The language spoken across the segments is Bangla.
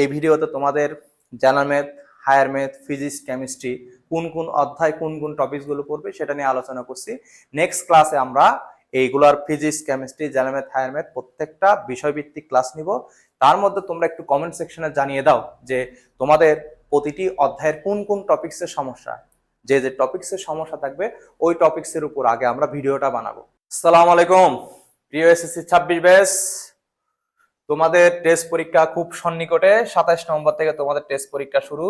এই ভিডিওতে তোমাদের general math higher math physics chemistry কোন কোন অধ্যায়, কোন কোন টপিকসগুলো পড়বে সেটা নিয়ে আলোচনা করছি। নেক্সট ক্লাসে আমরা এইগুলোর physics chemistry general math higher math প্রত্যেকটা বিষয়ভিত্তিক ক্লাস নিব। তার মধ্যে তোমরা একটু কমেন্ট সেকশনে জানিয়ে দাও যে তোমাদের প্রতিটি অধ্যায়ের কোন কোন টপিক্সের সমস্যা। যে যে টপিক্সের সমস্যা থাকবে, ওই টপিক্সের উপর আগে আমরা ভিডিওটা বানাবো। আসসালামু আলাইকুম, প্রিয় এসএসসি ছাব্বিশ ব্যাস তোমাদের টেস্ট পরীক্ষা খুব সন্নিকটে, সাতাইশ নভেম্বর থেকে তোমাদের টেস্ট পরীক্ষা শুরু।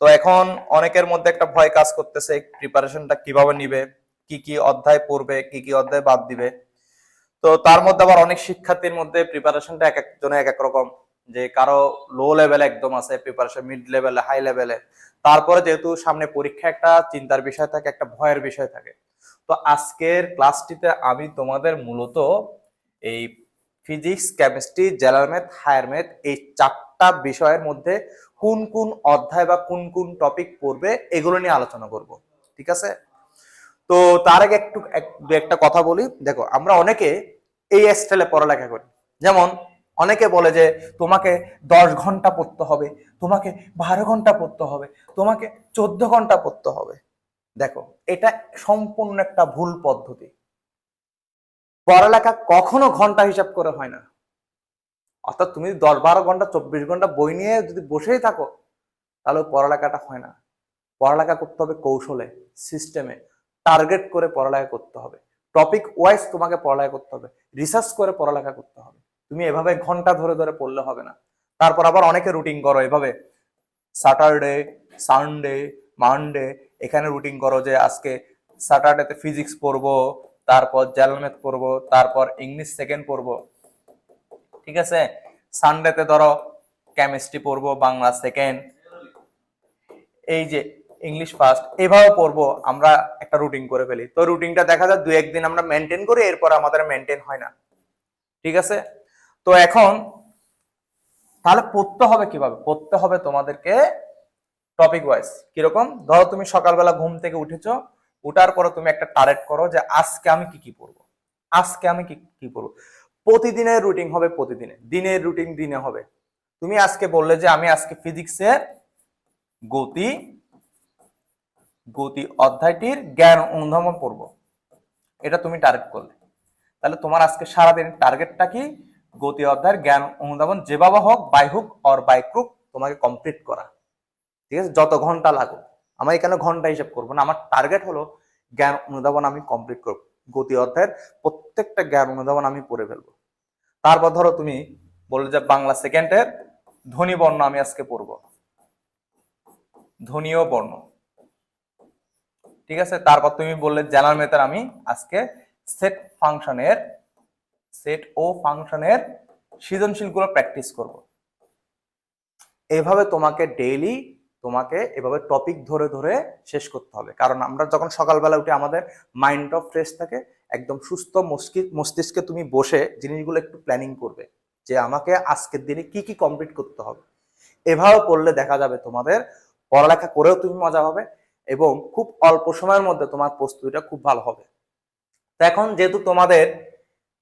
তো এখন অনেকের মধ্যে একটা ভয় কাজ করতেছে প্রিপারেশনটা কীভাবে নিবে, কি কি অধ্যায় পড়বে, কি কি অধ্যায় বাদ দিবে। তো তার মধ্যে আবার অনেক শিক্ষার্থীর মধ্যে প্রিপারেশনটা এক একজনে এক এক রকম। যে কারও লো লেভেলে একদম আছে প্রিপারেশন মিড লেভেলে হাই লেভেলে তারপরে যেহেতু সামনে পরীক্ষা একটা চিন্তার বিষয় থাকে, একটা ভয়ের বিষয় থাকে। তো আজকের ক্লাসটিতে আমি তোমাদের মূলত এই physics chemistry general math higher math এই চারটা বিষয়ের মধ্যে কোন কোন অধ্যায় বা কোন কোন টপিক পড়বে এগুলো নিয়ে আলোচনা করব, ঠিক আছে? তো তার আগে একটু, এক- দু একটা কথা বলি। দেখো, আমরা অনেকে এই স্টাইলে পড়ালেখা করি। যেমন, অনেকে বলে যে তোমাকে দশ ঘণ্টা পড়তে হবে, তোমাকে বারো ঘণ্টা পড়তে হবে, তোমাকে চোদ্দ ঘণ্টা পড়তে হবে। দেখো, এটা সম্পূর্ণ একটা ভুল পদ্ধতি। পড়ালেখা কখনো ঘণ্টা হিসাব করে হয় না। অর্থাৎ তুমি যদি দশ বারো ঘণ্টা, চব্বিশ ঘণ্টা বই নিয়ে যদি বসেই থাকো, তাহলে পড়ালেখাটা হয় না। পড়ালেখা করতে হবে কৌশলে সিস্টেমে টার্গেট করে পড়ালেখা করতে হবে। টপিক ওয়াইজ তোমাকে পড়ালেখা করতে হবে। রিসার্চ করে পড়ালেখা করতে হবে। তুমি এভাবে ঘণ্টা ধরে ধরে পড়লে হবে না। তারপর আবার অনেকে রুটিন করো, এভাবে। স্যাটারডে সানডে মানডে এখানে রুটিন করো যে আজকে স্যাটারডেতে ফিজিক্স পড়ব তারপর ম্যাথ পড়ব, তারপর ইংলিশ সেকেন্ড পড়ব। ঠিক আছে? সানডেতে ধরো কেমিস্ট্রি পড়ব, বাংলা সেকেন্ড এই যে ইংলিশ ফার্স্ট এভাবে পড়ব, আমরা একটা রুটিন করে ফেলি। তো রুটিনটা দেখা যায় দু একদিন আমরা মেনটেন করি, এরপর আমাদের মেনটেন হয় না। ঠিক আছে? তো এখন, তাহলে পড়তে হবে কীভাবে? পড়তে হবে তোমাদেরকে টপিক ওয়াইজ কীরকম? ধরো তুমি সকালবেলা ঘুম থেকে উঠেছো উঠার পরে তুমি একটা টার্গেট করো যে আজকে আমি কি কি পড়ব। আজকে আমি কি কি পড়ব। প্রতিদিনের রুটিন হবে প্রতিদিনে। দিনের রুটিন দিনে হবে। তুমি আজকে বললে যে আমি আজকে ফিজিক্সের গতি গতি অধ্যায়টির জ্ঞান অনুধাবন পড়ব। এটা তুমি টার্গেট করলে। তাহলে তোমার আজকে সারাদিন টার্গেটটা কি? গতি অধ্যায়ের জ্ঞান অনুধাবন যেভাবে হোক by hook or by crook তোমাকে কমপ্লিট করা। ঠিক আছে? যত ঘণ্টা লাগুক। আমার এখানে ঘণ্টা হিসাব করব না। আমার টার্গেট হলো জ্ঞান অনুধাবন আমি কমপ্লিট করব। গতি অধ্যায়ের প্রত্যেকটা জ্ঞান অনুধাবন আমি পড়ে ফেলব। তারপর ধরো তুমি বললে যে বাংলা সেকেন্ডের ধ্বনি বর্ণ আমি আজকে পড়ব। ধ্বনীয় বর্ণ। ঠিক আছে? তারপর তুমি বললে জেনারেল মেথড আমি আজকে সেট ফাংশনের সেট ও ফাংশনের সৃজনশীলগুলো প্র্যাকটিস করব। এভাবে তোমাকে ডেইলি তোমাকে এভাবে টপিক ধরে ধরে শেষ করতে হবে। কারণ আমরা যখন সকালবেলা উঠে আমাদের মাইন্ডটা ফ্রেশ থাকে, একদম সুস্থ মস্তিষ্কে তুমি বসে জিনিসগুলো একটু প্ল্যানিং করবে যে আমাকে আজকের দিনে কি কি কমপ্লিট করতে হবে। এভাবে পড়লে দেখা যাবে তোমাদের পড়ালেখা করেও তুমি মজা হবে এবং খুব অল্প সময়ের মধ্যে তোমার প্রস্তুতিটা খুব ভালো হবে। তো এখন যেহেতু তোমাদের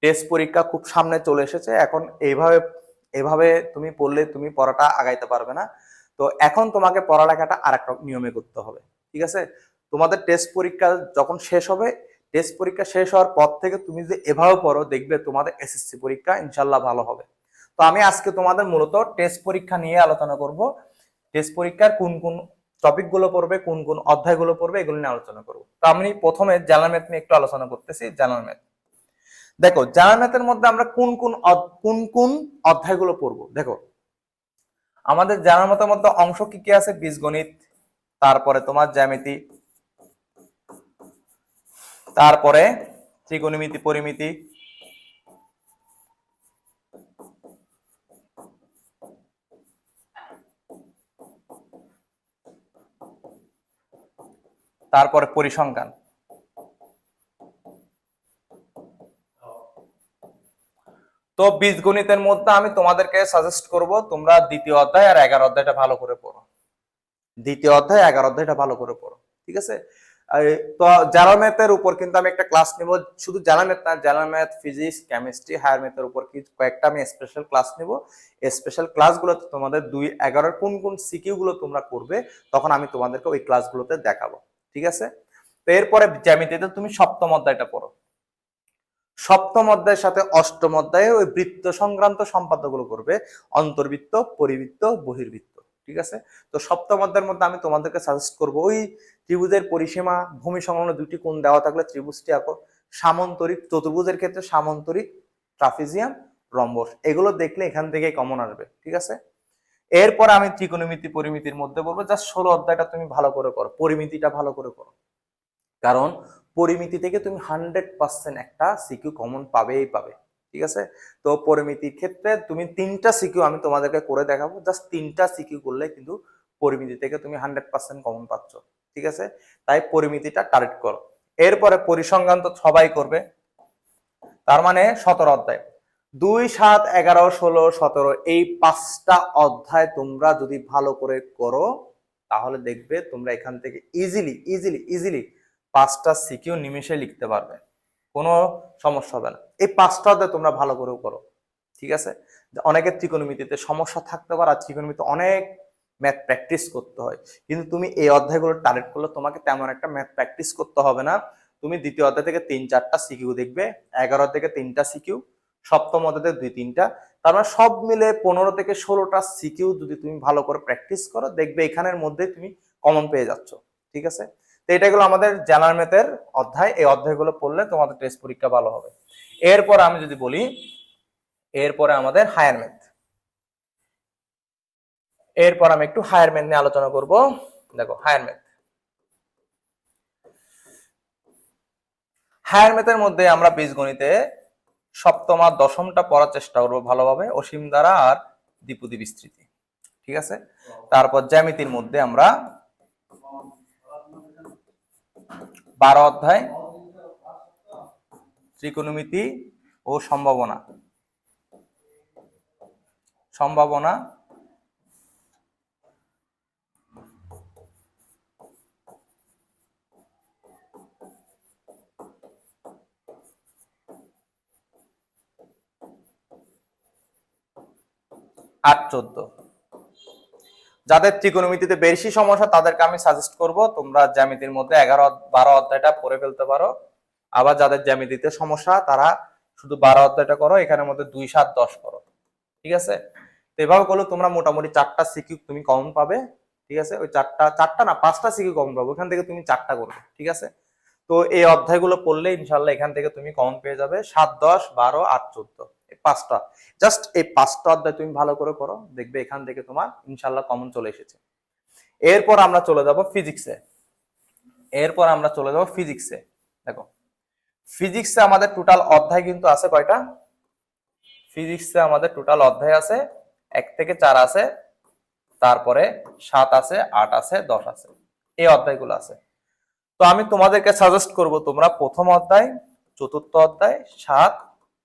টেস্ট পরীক্ষা খুব সামনে চলে এসেছে, এখন এইভাবে এভাবে তুমি পড়লে তুমি পড়াটা আগাইতে পারবে না। তো এখন তোমাকে পড়ালেখাটা আর একটা নিয়মে করতে হবে, ঠিক আছে? তোমাদের টেস্ট পরীক্ষা যখন শেষ হবে টেস্ট পরীক্ষা শেষ হওয়ার পর থেকে তুমি যদি এভাবে পড়ো, দেখবে তোমাদের এসএসসি পরীক্ষা ইনশাল্লাহ ভালো হবে। তো আমি আজকে তোমাদের মূলত টেস্ট পরীক্ষা নিয়ে আলোচনা করব। টেস্ট পরীক্ষার কোন কোন টপিকগুলো পড়বে, কোন কোন অধ্যায়গুলো পড়বে, এগুলো নিয়ে আলোচনা করব। তো আমি প্রথমে জেনারেল ম্যাথ নিয়ে একটু আলোচনা করতেছি জেনারেল ম্যাথ দেখো জেনারেল ম্যাথের মধ্যে আমরা কোন কোন কোন কোন অধ্যায়গুলো পড়ব? দেখো আমাদের জানার মতো মধ্যে অংশ কি কি আছে? বীজগণিত, তারপরে তোমার জ্যামিতি, তারপরে ত্রিকোণমিতি, পরিমিতি, তারপরে পরিসংখ্যান। তো বীজগণিতের মধ্যে আমি তোমাদেরকে সাজেস্ট করব, তোমরা দ্বিতীয় অধ্যায় আর এগারো অধ্যায়টা ভালো করে পড়ো। দ্বিতীয় অধ্যায়, এগারো অধ্যায়টা ভালো করে পড়ো, ঠিক আছে? তো জার্নাল ম্যাথের উপর কিন্তু আমি একটা ক্লাস নিব। শুধু জার্নাল ম্যাথ না general math physics chemistry higher ম্যাথের উপর কি কয়েকটা আমি স্পেশাল ক্লাস নিব। স্পেশাল ক্লাসগুলোতে তোমাদের দুই এগারোর কোন কোন সিকিউ গুলো তোমরা করবে, তখন আমি তোমাদেরকে ওই ক্লাসগুলোতে দেখাবো, ঠিক আছে? তো এরপরে জ্যামিতিতে তুমি সপ্তম অধ্যায়টা পড়ো। সপ্তম অধ্যায়ের সাথে অষ্টম অধ্যায়ে ওই বৃত্ত সংক্রান্ত সম্পাদ্যগুলো করবে, অন্তর্বৃত্ত, পরিবৃত্ত, বহির্বৃত্ত, ঠিক আছে? তো সপ্তম অধ্যায়ের মধ্যে আমি তোমাদেরকে সাজেস্ট করব, ওই ত্রিভুজের পরিসীমা, ভূমি সংলগ্ন দুটি কোণ দেওয়া থাকলে ত্রিভুজটি আঁকো। সামন্তরিক, চতুর্ভুজের ক্ষেত্রে সামন্তরিক, ট্রাফিজিয়াম, রম্বস, এগুলো দেখলে এখান থেকে কমন আসবে, ঠিক আছে? এরপর আমি ত্রিকোণমিতি, পরিমিতির মধ্যে বলব জাস্ট ষোলো অধ্যায়টা তুমি ভালো করে করো, পরিমিতিটা ভালো করে করো। কারণ পরিমিতি থেকে তুমি হান্ড্রেড পার্সেন্ট একটা সিকিউ কমন পাবেই পাবে, ঠিক আছে? তো পরিমিতির ক্ষেত্রে তুমি তিনটা সিকিউ আমি তোমাদেরকে করে দেখাবো জাস্ট তিনটা সিকিউ করলে কিন্তু পরিমিতি থেকে তুমি হান্ড্রেড পার্সেন্ট কমন পাচ্ছ, ঠিক আছে? তাই পরিমিতিটা টার্গেট করো। এরপরে পরিসংখ্যান তো সবাই করবে, তার মানে সতেরো অধ্যায়। দুই, সাত, এগারো, ষোলো, সতেরো, এই পাঁচটা অধ্যায় তোমরা যদি ভালো করে করো, তাহলে দেখবে তোমরা এখান থেকে ইজিলি ইজিলি ইজিলি পাঁচটা সিকিউ নিমেষে লিখতে পারবে। কোনো সমস্যা হবে না। এই পাঁচটা অধ্যায় তোমরা ভালো করেও করো, ঠিক আছে? অনেকের ত্রিকোণমিতিতে সমস্যা থাকতে পারে, আর ত্রিকোণমিতি অনেক ম্যাথ প্র্যাকটিস করতে হয়। কিন্তু তুমি এই অধ্যায়গুলো টার্গেট করলে তোমাকে তেমন একটা ম্যাথ প্র্যাকটিস করতে হবে না। তুমি দ্বিতীয় অধ্যায় থেকে তিন চারটা সিকিউ দেখবে, এগারো থেকে তিনটা সিকিউ, সপ্তম অধ্যায় থেকে দুই তিনটা। তার মানে সব মিলে পনেরো থেকে ষোলোটা সিকিউ যদি তুমি ভালো করে প্র্যাকটিস করো, দেখবে এখানের মধ্যে তুমি কমন পেয়ে যাচ্ছ, ঠিক আছে? এটা হলো আমাদের জেনারেল ম্যাথের অধ্যায়। এই অধ্যায়গুলো পড়লে তোমাদের টেস্ট পরীক্ষা ভালো হবে। এরপর আমি যদি বলি এরপরে আমাদের হায়ার ম্যাথ এরপর আমি একটু হায়ার ম্যাথ নিয়ে আলোচনা করব। দেখো হায়ার ম্যাথ হায়ার ম্যাথের মধ্যে আমরা বীজগণিতে সপ্তম আর দশমটা পড়ার চেষ্টা করব ভালোভাবে। অসীম দ্বারা আর দ্বিপদী বিস্তৃতি। ঠিক আছে? তারপর জ্যামিতির মধ্যে আমরা বারো অধ্যায় ত্রিকোণমিতি ও সম্ভাবনা। সম্ভাবনা আট চোদ্দ। যাদের ত্রিকোণমিতিতে বেশি সমস্যা, তাদেরকে আমি সাজেস্ট করব, তোমরা জ্যামিতির মধ্যে এগারো বারো অধ্যায়টা পড়ে ফেলতে পারো। আবার যাদের জ্যামিতিতে সমস্যা, তারা শুধু বারো অধ্যায়টা করো, এখানের মধ্যে দুই সাত দশ করো। ঠিক আছে? তো এভাবে করলে তোমরা মোটামুটি চারটা সিকিউ তুমি কমন পাবে। ঠিক আছে? ওই চারটা চারটা না, পাঁচটা সিকিউ কমন পাবে। ওখান থেকে তুমি চারটা করবে। ঠিক আছে? তো এই অধ্যায়গুলো পড়লে ইনশাল্লাহ এখান থেকে তুমি কমন পেয়ে যাবে। সাত, দশ, বারো, আট, চোদ্দ। পাঁচটা। জাস্ট এই পাঁচটা অধ্যায় তুমি ভালো করে করো দেখবে এখান থেকে তোমার ইনশাল্লাহ কমন চলে এসেছে। এরপর আমরা চলে যাব ফিজিক্সে এরপর আমরা চলে যাব ফিজিক্সে দেখো ফিজিক্সে আমাদের টোটাল অধ্যায় কিন্তু আছে কয়টা? ফিজিক্সে আমাদের টোটাল অধ্যায় আছে, এক থেকে চার আছে, তারপরে সাত আছে, আট আছে, দশ আছে। এই অধ্যায়গুলো আছে। তো আমি তোমাদেরকে সাজেস্ট করব তোমরা প্রথম অধ্যায়, চতুর্থ অধ্যায়, সাত,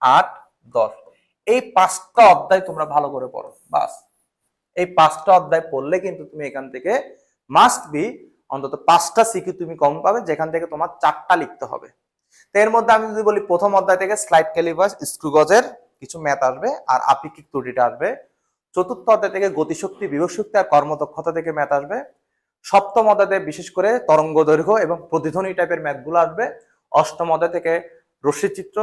আট দশ। এই পাঁচটা অধ্যায় তোমরা ভালো করে পড়ো, বাস। এই পাঁচটা অধ্যায় পড়লে কিন্তু তুমি এখান থেকে মাস্ট বি অন্তত পাঁচটা সিকিউ তুমি কম পাবে, যেখান থেকে তোমার চারটা লিখতে হবে। তো এর মধ্যে আমি যদি বলি প্রথম অধ্যায় থেকে স্লাইড ক্যালিভাস স্ক্রুগজের কিছু ম্যাথ আসবে আর আপেক্ষিক ত্রুটিটা আসবে। চতুর্থ অধ্যায় থেকে গতিশক্তি বিভব শক্তি আর কর্মদক্ষতা থেকে ম্যাথ আসবে। সপ্তম অধ্যায়ে বিশেষ করে তরঙ্গ দৈর্ঘ্য এবং প্রতিধ্বনি টাইপের ম্যাথগুলো আসবে। অষ্টম অধ্যায় থেকে রশ্মিচিত্র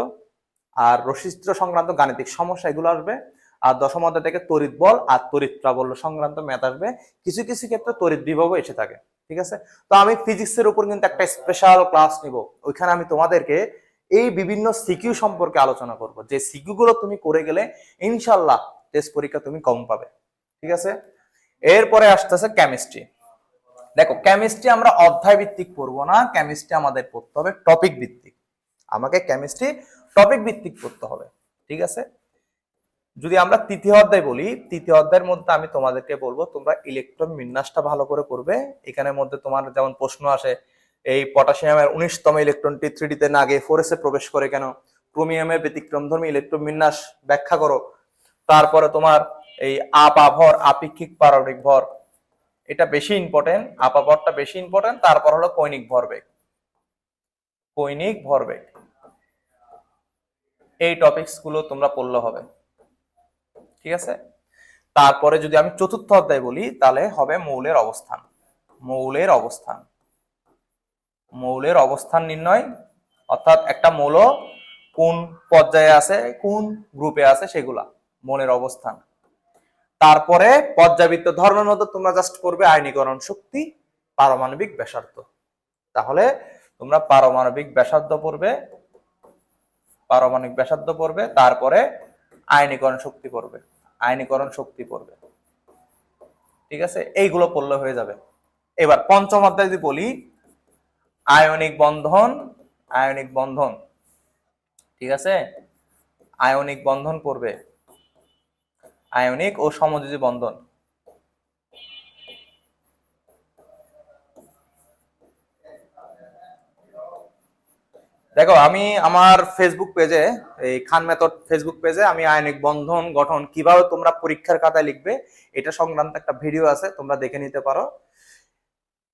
আর রশ্মিচিত্র সংক্রান্ত গাণিতিক সমস্যা এগুলো আসবে। আর দশম অধ্যায় থেকে তড়িৎ বল আর তড়িৎ প্রাবল্য সংক্রান্ত ম্যাথ আসবে। কিছু কিছু ক্ষেত্রে তড়িৎ বিভবও এসে থাকে, ঠিক আছে? তো আমি ফিজিক্সের উপর কিন্তু একটা স্পেশাল ক্লাস নিব। ওইখানে আমি তোমাদেরকে এই বিভিন্ন সিকিউ সম্পর্কে আলোচনা করব। যে সিকিউ গুলো তুমি করে গেলে ইনশাল্লাহ টেস্ট পরীক্ষা তুমি কম পাবে, ঠিক আছে? এরপরে আসতেছে কেমিস্ট্রি দেখো কেমিস্ট্রি আমরা অধ্যায় ভিত্তিক পড়ব না। কেমিস্ট্রি আমাদের পড়তে হবে টপিক ভিত্তিক। আমাকে কেমিস্ট্রি টপিক ভিত্তিক পড়তে হবে, ঠিক আছে? যদি আমরা তৃতীয় অধ্যায় বলি, তৃতীয় অধ্যায়ের মধ্যে আমি তোমাদেরকে বলব, তোমরা ইলেকট্রন বিন্যাসটা ভালো করে করবে এখানের মধ্যে তোমার যেমন প্রশ্ন আসে, এই পটাশিয়ামের উনিশতম ইলেকট্রনটি থ্রিডিতে না গিয়ে ফোরেসে প্রবেশ করে কেন? ক্রোমিয়ামের ব্যতিক্রমধর্মী ইলেকট্রন বিন্যাস ব্যাখ্যা করো। তারপরে তোমার এই আপা ভর আপেক্ষিক পারমাণবিক ভর, এটা বেশি ইম্পর্টেন্ট আপা ভরটা বেশি ইম্পর্টেন্ট তারপর হলো কৈনিক ভরবেগ। কৈনিক ভরবেগ। এই টপিকসগুলো তোমরা পড়লে হবে। ঠিক আছে? তারপরে যদি আমি চতুর্থ অধ্যায় বলি, তাহলে হবে মৌলের অবস্থান। মৌলের অবস্থান। মৌলের অবস্থান নির্ণয়, অর্থাৎ একটা মৌল কোন পর্যায়ে আছে, কোন গ্রুপে আছে, সেগুলা, মৌলের অবস্থান। তারপরে পর্যাবৃত্ত ধর্মের মধ্যে তোমরা জাস্ট করবে আইনীকরণ শক্তি, পারমাণবিক ব্যাসার্ধ। তাহলে তোমরা পারমাণবিক ব্যাসার্ধ পড়বে পারমাণবিক ব্যাসার্ধ পড়বে, তারপরে আয়নীকরণ শক্তি পড়বে, আয়নীকরণ শক্তি পড়বে। ঠিক আছে? এইগুলো পড়লে হয়ে যাবে। এবার পঞ্চম অধ্যায় যদি বলি, আয়নিক বন্ধন আয়নিক বন্ধন। ঠিক আছে? আয়নিক বন্ধন পড়বে। আয়নিক ও সমযোজী বন্ধন। দেখো, আমি আমার ফেসবুক পেজে এই খান মেথড ফেসবুক পেজে আমি আয়নিক বন্ধন গঠন কীভাবে তোমরা পরীক্ষার খাতায় লিখবে, এটা সংক্রান্ত একটা ভিডিও আছে, তোমরা দেখে নিতে পারো।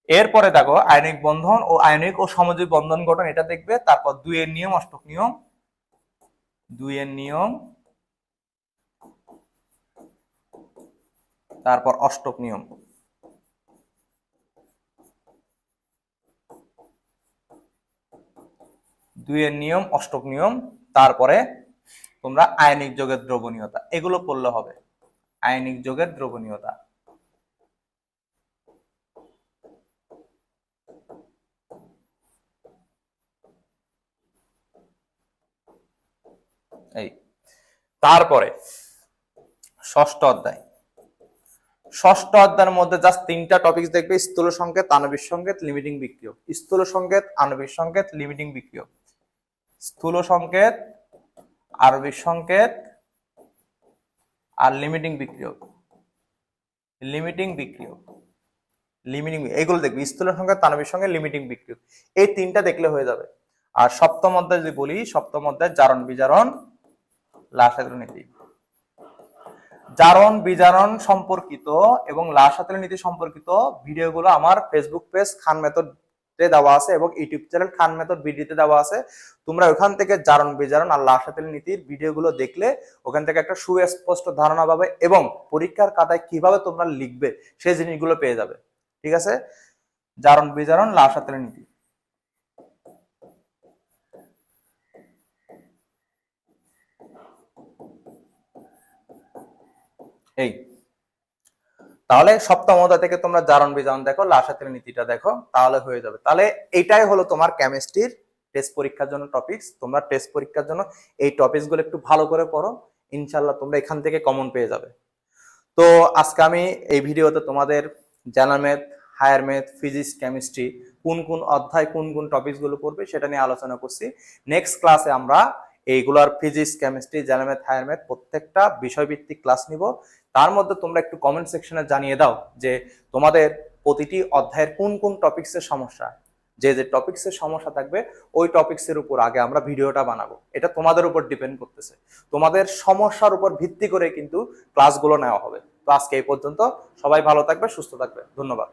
এরপরে দেখো, আয়নিক বন্ধন ও আয়নিক ও সমযোজী বন্ধন গঠন, এটা দেখবে, তারপর দুইয়ের নিয়ম, অষ্টক নিয়ম। দুইয়ের নিয়ম। তারপর অষ্টক নিয়ম। দুইয়ের নিয়ম, অষ্টক নিয়ম, তারপরে তোমরা আয়নিক যোগের দ্রবণীয়তা। এগুলো পড়লে হবে। আয়নিক যোগের দ্রবণীয়তা। এই, তারপরে ষষ্ঠ অধ্যায়। ষষ্ঠ অধ্যায়ের মধ্যে জাস্ট তিনটা টপিকস দেখবে, স্থূল সংকেত, আণবিক সংকেত লিমিটিং বিক্রিয়ক। স্থূল সংকেত, আণবিক সংকেত লিমিটিং বিক্রিয়ক। স্থূল সংকেত আণবিক সংকেত আর লিমিটিং বিক্রিয়ক। লিমিটিং বিক্রিয়ক। লিমিটিং এগুলো দেখবি, স্থূল সংকেত আণবিক সংকেত লিমিটিং বিক্রিয়ক। এই তিনটা দেখলে হয়ে যাবে। আর সপ্তম অধ্যায় যদি বলি, সপ্তম অধ্যায় জারণ বিজারণ লাসায়ত্র নীতি। জারণ বিজারণ সম্পর্কিত এবং লাসাতের নীতি সম্পর্কিত ভিডিওগুলো আমার ফেসবুক পেজ খান মেথড দেওয়া আছে এবং ইউটিউব চ্যানেল খান মেথড ভিডিওতে দেওয়া আছে। তোমরা ওখান থেকে জারণ বিজারণ আর লাসাতের নীতির ভিডিওগুলো দেখলে ওখান থেকে একটা সুস্পষ্ট ধারণা পাবে এবং পরীক্ষার খাতায় কীভাবে তোমরা লিখবে সেই জিনিসগুলো পেয়ে যাবে। ঠিক আছে? জারণ বিজারণ লাসাতের নীতি। এই। তাহলে সপ্তম অধ্যায় থেকে তোমরা জারণ বিজারণ দেখো লাশাতের নীতিটা দেখো, তাহলে হয়ে যাবে। তাহলে এইটাই হলো তোমার কেমিস্ট্রির টেস্ট পরীক্ষার জন্য টপিকস তোমরা টেস্ট পরীক্ষার জন্য এই টপিকসগুলো একটু ভালো করে পড়ো। ইনশাল্লাহ তোমরা এখান থেকে কমন পেয়ে যাবে। তো আজকে আমি এই ভিডিওতে তোমাদের general math higher math physics chemistry কোন কোন অধ্যায়, কোন কোন টপিকসগুলো পড়বে সেটা নিয়ে আলোচনা করছি। নেক্সট ক্লাসে আমরা এইগুলোর physics chemistry general math higher math প্রত্যেকটা বিষয়ভিত্তিক ক্লাস নিব। তার মধ্যে তোমরা একটু কমেন্ট সেকশনে জানিয়ে দাও যে তোমাদের প্রতিটি অধ্যায়ের কোন কোন টপিক্সের সমস্যা। যে যে টপিক্সের সমস্যা থাকবে, ওই টপিক্সের উপর আগে আমরা ভিডিওটা বানাবো। এটা তোমাদের উপর ডিপেন্ড করতেছে। তোমাদের সমস্যার উপর ভিত্তি করে কিন্তু ক্লাসগুলো নেওয়া হবে। তো আজকে এই পর্যন্ত সবাই ভালো থাকবে, সুস্থ থাকবে। ধন্যবাদ।